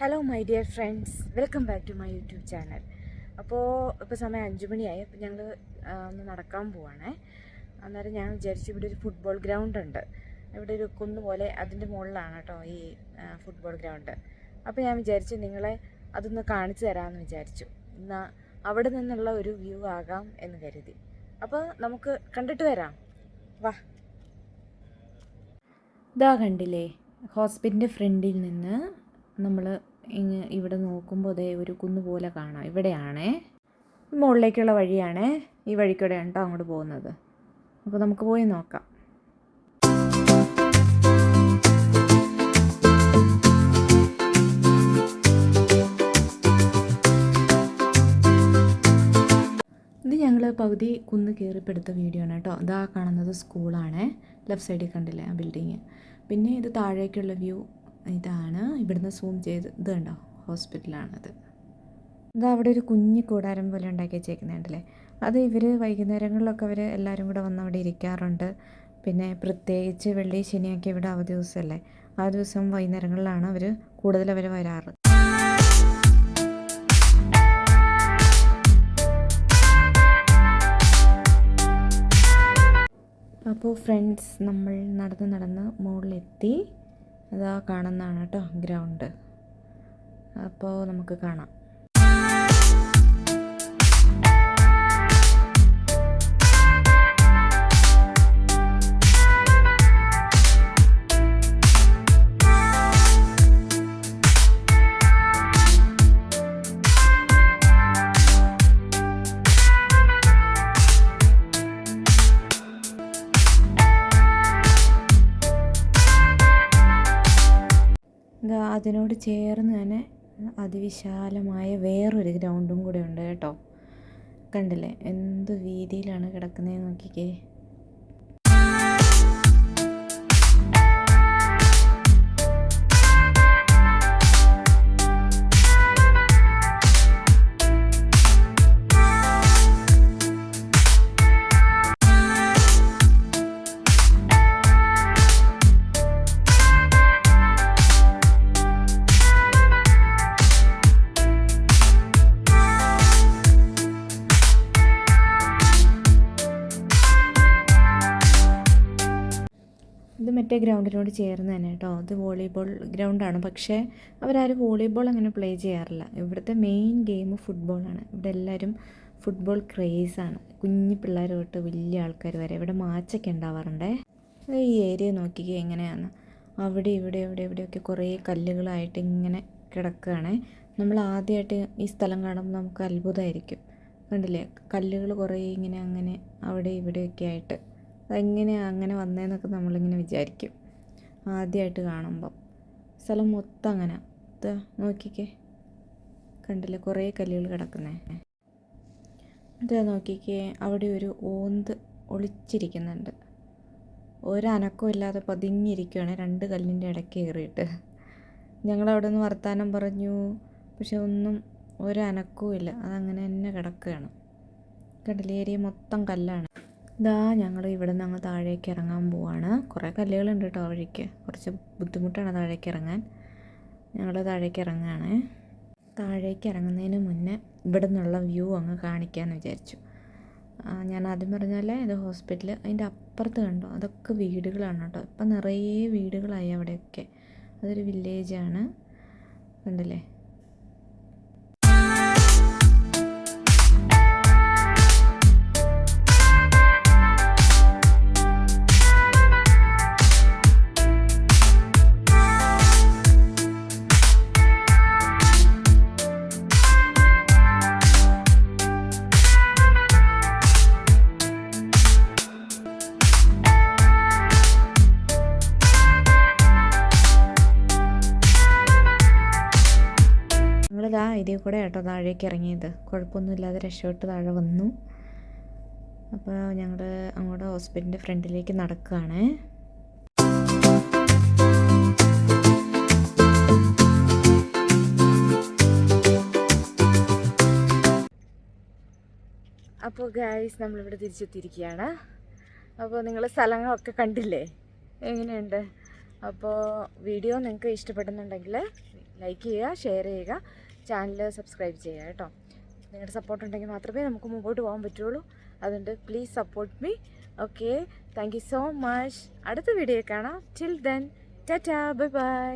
Hello my dear friends welcome back to my YouTube channel അപ്പോൾ ഇപ്പോൾ സമയം അഞ്ച് മണിയായി അപ്പോൾ ഞങ്ങൾ ഒന്ന് നടക്കാൻ പോവാണേ. അന്നേരം ഞാൻ വിചാരിച്ചു ഇവിടെ ഒരു ഫുട്ബോൾ ഗ്രൗണ്ട് ഉണ്ട്. ഇവിടെ ഒരു കുന്ന് പോലെ അതിന്റെ മുകളിലാണ് കേട്ടോ ഈ ഫുട്ബോൾ ഗ്രൗണ്ട് അപ്പോൾ ഞാൻ വിചാരിച്ചു നിങ്ങളെ അതൊന്ന് കാണിച്ചു തരാമെന്ന് വിചാരിച്ചു. എന്നാൽ അവിടെ നിന്നുള്ള ഒരു വ്യൂ ആകാം എന്ന് കരുതി. അപ്പോൾ നമുക്ക് കണ്ടിട്ട് വരാം. വാ. ഇതാ കണ്ടില്ലേ? ഹോസ്പിറ്റലിന്റെ ഫ്രണ്ടിൽ നിന്ന് നമ്മൾ ഇവിടെ നോക്കുമ്പോൾ അതേ ഒരു കുന്ന് പോലെ കാണാം. ഇവിടെയാണേ. മുകളിലേക്കുള്ള വഴിയാണേ. ഈ വഴിക്കൂടെ കേട്ടോ അങ്ങോട്ട് പോകുന്നത്. അപ്പോൾ നമുക്ക് പോയി നോക്കാം. ഇത് ഞങ്ങൾ പകുതി കുന്ന് കയറിപ്പെടുത്ത വീഡിയോ ആണ് കേട്ടോ ഇതാ കാണുന്നത് സ്കൂളാണ്. ലെഫ്റ്റ് സൈഡിൽ കണ്ടില്ലേ ആ ബിൽഡിങ്. പിന്നെ ഇത് താഴേക്കുള്ള വ്യൂ ഇതാണ് ഇവിടുന്ന് സൂം ചെയ്ത് ഇത് കണ്ടോ? ഹോസ്പിറ്റലാണത് ഇത് അവിടെ ഒരു കുഞ്ഞു കൂടാരം പോലെ ഉണ്ടാക്കി വെച്ചേക്കുന്നുണ്ടല്ലേ? അത് ഇവർ വൈകുന്നേരങ്ങളിലൊക്കെ അവർ എല്ലാവരും കൂടെ വന്ന് അവിടെ ഇരിക്കാറുണ്ട്. പിന്നെ പ്രത്യേകിച്ച് വെള്ളി ശനിയൊക്കെ ഇവിടെ അവധി ദിവസമല്ലേ? ആ ദിവസം വൈകുന്നേരങ്ങളിലാണ് അവർ കൂടുതൽ അവർ വരാറ്. അപ്പോൾ ഫ്രണ്ട്സ് നമ്മൾ നടന്ന് നടന്ന് മുകളിലെത്തി. അതാ കാണുന്നതാണ് കേട്ടോ ഗ്രൗണ്ട്. അപ്പോൾ നമുക്ക് കാണാം. അതിനോട് ചേർന്ന് തന്നെ അതിവിശാലമായ വേറൊരു ഗ്രൗണ്ടും കൂടെ ഉണ്ട് കേട്ടോ. കണ്ടില്ലേ? എന്ത് വീതിയിലാണ് കിടക്കുന്നത് നോക്കിക്കേ. മറ്റേ ഗ്രൗണ്ടിനോട് ചേർന്ന് തന്നെ കേട്ടോ. ഇത് വോളിബോൾ ഗ്രൗണ്ടാണ്. പക്ഷേ അവരാരും വോളിബോൾ അങ്ങനെ പ്ലേ ചെയ്യാറില്ല. ഇവിടുത്തെ മെയിൻ ഗെയിം ഫുട്ബോളാണ് ഇവിടെ എല്ലാവരും ഫുട്ബോൾ ക്രേസാണ് കുഞ്ഞു പിള്ളേർ തൊട്ട് വലിയ ആൾക്കാർ വരെ ഇവിടെ മാച്ചൊക്കെ ഉണ്ടാവാറുണ്ടേ. അത് ഈ ഏരിയ നോക്കിക്കുക എങ്ങനെയാണ്? അവിടെ ഇവിടെ ഇവിടെ ഇവിടെയൊക്കെ കുറേ കല്ലുകളായിട്ട് ഇങ്ങനെ കിടക്കുകയാണ്. നമ്മൾ ആദ്യമായിട്ട് ഈ സ്ഥലം കാണുമ്പോൾ നമുക്ക് അത്ഭുതമായിരിക്കും. കണ്ടില്ലേ? കല്ലുകൾ കുറേ ഇങ്ങനെ അങ്ങനെ അവിടെ ഇവിടെയൊക്കെ ആയിട്ട്. അതെങ്ങനെയാണ് അങ്ങനെ വന്നതെന്നൊക്കെ നമ്മളിങ്ങനെ വിചാരിക്കും. ആദ്യമായിട്ട് കാണുമ്പം. സ്ഥലം മൊത്തം അങ്ങനെ. നോക്കിക്കേ. കണ്ടില്ലേ? കുറേ കല്ലുകൾ കിടക്കുന്നേ. ഇതാ നോക്കിക്കേ. അവിടെ ഒരു ഓന്ത് ഒളിച്ചിരിക്കുന്നുണ്ട്. ഒരനക്കവും ഇല്ലാതെ പതുങ്ങിയിരിക്കുകയാണ് രണ്ട് കല്ലിന്റെ ഇടയ്ക്ക് കയറിയിട്ട്. ഞങ്ങളവിടെ നിന്ന് വർത്താനം പറഞ്ഞു. പക്ഷെ ഒന്നും ഒരനക്കവും ഇല്ല. അതങ്ങനെ തന്നെ കിടക്കുകയാണ്. കണ്ടില്ലേ? ഏരിയ മൊത്തം കല്ലാണ്. ഇതാ ഞങ്ങൾ ഇവിടെ നിന്ന് അങ്ങ് താഴേക്ക് ഇറങ്ങാൻ പോവാണ്. കുറേ കല്ലുകളുണ്ട് കേട്ടോ വഴിക്ക്. കുറച്ച് ബുദ്ധിമുട്ടാണ് താഴേക്ക് ഇറങ്ങാൻ. ഞങ്ങൾ താഴേക്ക് ഇറങ്ങുകയാണ് താഴേക്ക് ഇറങ്ങുന്നതിന് മുന്നേ ഇവിടെ നിന്നുള്ള വ്യൂ അങ്ങ് കാണിക്കാമെന്ന് വിചാരിച്ചു. ഞാൻ ആദ്യം പറഞ്ഞാൽ ഇത് ഹോസ്പിറ്റൽ അതിന്റെ അപ്പുറത്ത് കണ്ടോ? അതൊക്കെ വീടുകളാണ് കേട്ടോ ഇപ്പം നിറയെ വീടുകളായി അവിടെയൊക്കെ. അതൊരു വില്ലേജാണ്. കണ്ടില്ലേ? ഇതിൽ കൂടെ കേട്ടോ താഴേക്ക് ഇറങ്ങിയത്. കുഴപ്പമൊന്നുമില്ലാതെ രക്ഷപ്പെട്ട് താഴെ വന്നു. അപ്പോൾ ഞങ്ങൾ അങ്ങോട്ട് ഹോസ്പിറ്റലിന്റെ ഫ്രണ്ടിലേക്ക് നടക്കുകയാണ്. അപ്പോൾ ഗായ്സ് നമ്മളിവിടെ തിരിച്ചെത്തിയിരിക്കുകയാണ്. അപ്പോൾ നിങ്ങൾ സ്ഥലങ്ങളൊക്കെ കണ്ടില്ലേ? എങ്ങനെയുണ്ട്? അപ്പോൾ വീഡിയോ നിങ്ങൾക്ക് ഇഷ്ടപ്പെടുന്നുണ്ടെങ്കിൽ ലൈക്ക് ചെയ്യുക ഷെയർ ചെയ്യുക. ചാനൽ സബ്സ്ക്രൈബ് ചെയ്യുക കേട്ടോ. നിങ്ങളുടെ സപ്പോർട്ട് ഉണ്ടെങ്കിൽ മാത്രമേ നമുക്ക് മുമ്പോട്ട് പോകാൻ പറ്റുള്ളൂ. അതുകൊണ്ട് please support me okay thank so much അടുത്ത വീഡിയോ കാണാം. Till then tata bye bye